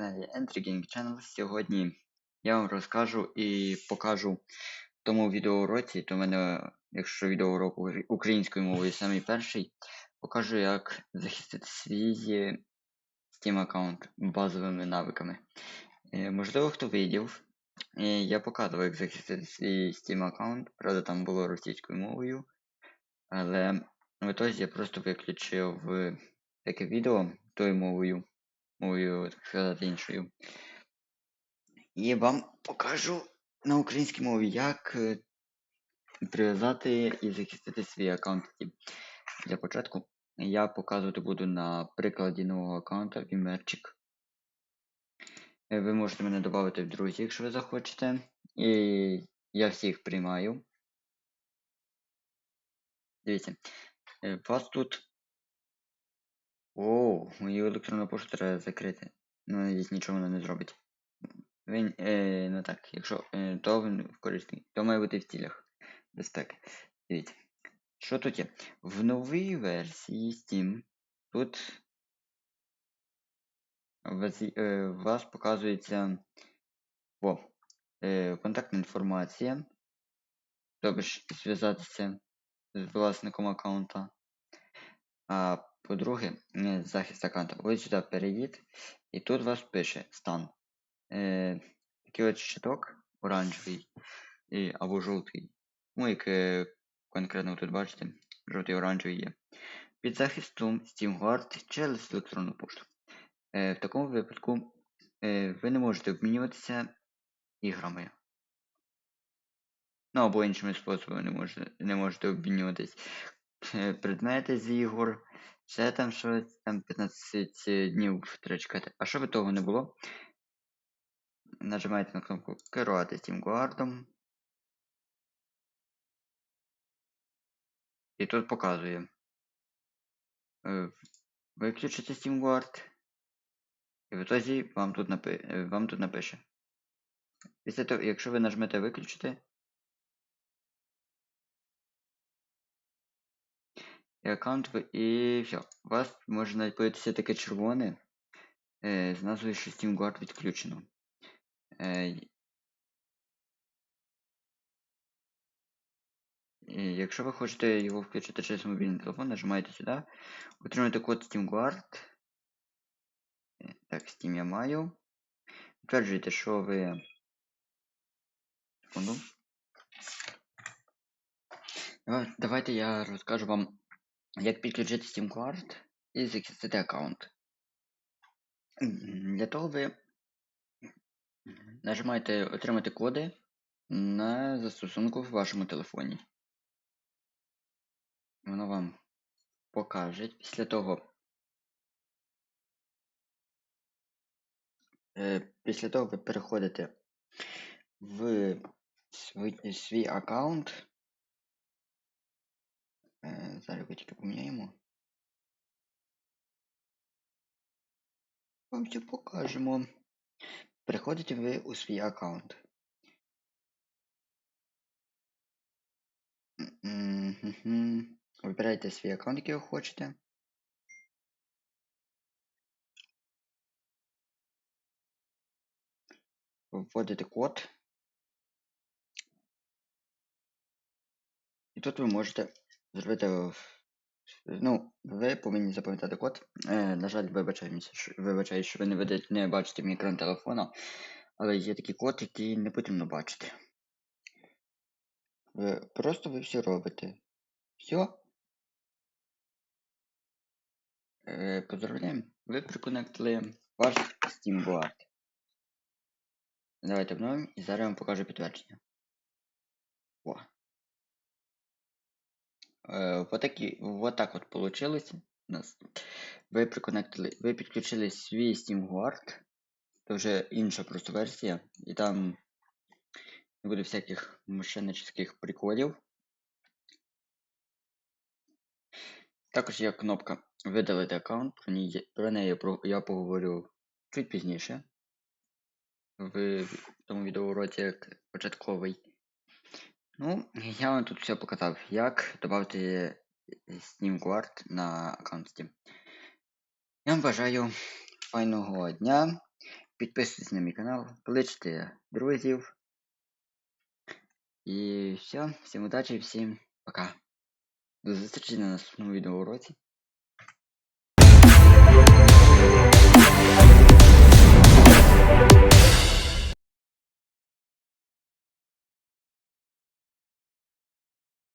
Entry Gaming Channel. Сьогодні я вам розкажу і покажу в тому відеоуроці, то в мене, якщо відеоурок українською мовою самий перший, покажу, як захистити свій Steam аккаунт базовими навиками. Е, Можливо, хто видів, е, я показував, як захистити свій Steam аккаунт, правда, там було російською мовою, але в я просто виключив е, таке відео тою мовою, мовою, так сказати, іншою. І вам покажу на українській мові, як е, прив'язати і захистити свій аккаунт. Для початку я показувати буду на прикладі нового аккаунта Вімерчик. Е, Ви можете мене додати в друзі, якщо ви захочете. І я всіх приймаю. Дивіться, у вас тут. Оу, мою електронну пошту треба закрити. Ну, надіюсь, нічого вона не зробить. Він, е, ну так, якщо е, то він корисний, то має бути в цілях безпеки. Дивіться. Що тут є? В новій версії Steam тут вас, е, вас показується о, е, контактна інформація. Тобто зв'язатися з власником аккаунта. А по-друге, е, захист аккаунта. Ось сюди перейдіть, і тут вас пише стан. Е, такий от щиток оранжевий і, або жовтий. Ну, як е, конкретно тут бачите, жовтий оранжевий є. Під захистом SteamGuard через електронну пошту. Е, в такому випадку е, ви не можете обмінюватися іграми. Ну або іншими способами не можете, не можете обмінюватись. Е, Предмети з ігор, ще там щось, там 15 днів треба. А щоб того не було, нажимаєте на кнопку керувати SteamGuard. І тут показує. е, Виключити SteamGuard. І в ітозі вам тут, напи... е, вам тут напише. Після того, якщо ви нажмете виключити, аккаунт і все. У вас може навіть появитися таке червоне з назвою, що SteamGuard відключено. Е, і якщо ви хочете його включити через мобільний телефон, нажимаєте сюди, отримуєте код SteamGuard. Так, Steam я маю. Підтверджуєте, що ви. Секунду. Давайте я розкажу вам, як підключити SteamGuard і захистити аккаунт. Для того ви нажимаєте отримати коди на застосунку в вашому телефоні. Воно вам покаже. Після того. е, Після того ви переходите в свій, свій аккаунт. Е, Зараз тільки поміняємо. Вам все покажемо. Переходите ви у свій аккаунт. Мгм. Вибираєте свій аккаунт, який ви хочете. Вводите код. І тут ви можете зробити. Ну, ви повинні запам'ятати код. Е, на жаль, вибачаюся, що, вибачаю, що ви не, ведете, не бачите мій екран телефона, але є такий код, який не потрібно бачити. Ви, просто ви все робите. Все. Е, поздравляємо. Ви приконектили ваш SteamGuard. Давайте обновимо і зараз я вам покажу підтвердження. О. Е, вот, такі, вот так от получилось у нас. Ви приконектили, ви підключили свій SteamGuard. Це вже інша просто версія. І там не буде всяких мошеннических приколів. Також є кнопка видалити аккаунт. Про, є- про неї я поговорю чуть пізніше. В тому відеоуроці як початковий. Ну, я вам тут все показав, як додати е, Steam Guard на аккаунт Steam. Я вам бажаю файного дня. Підписуйтесь на мій канал, кличте друзів. І все, всім удачі, всім пока. До зустрічі на наступному відеоуроці.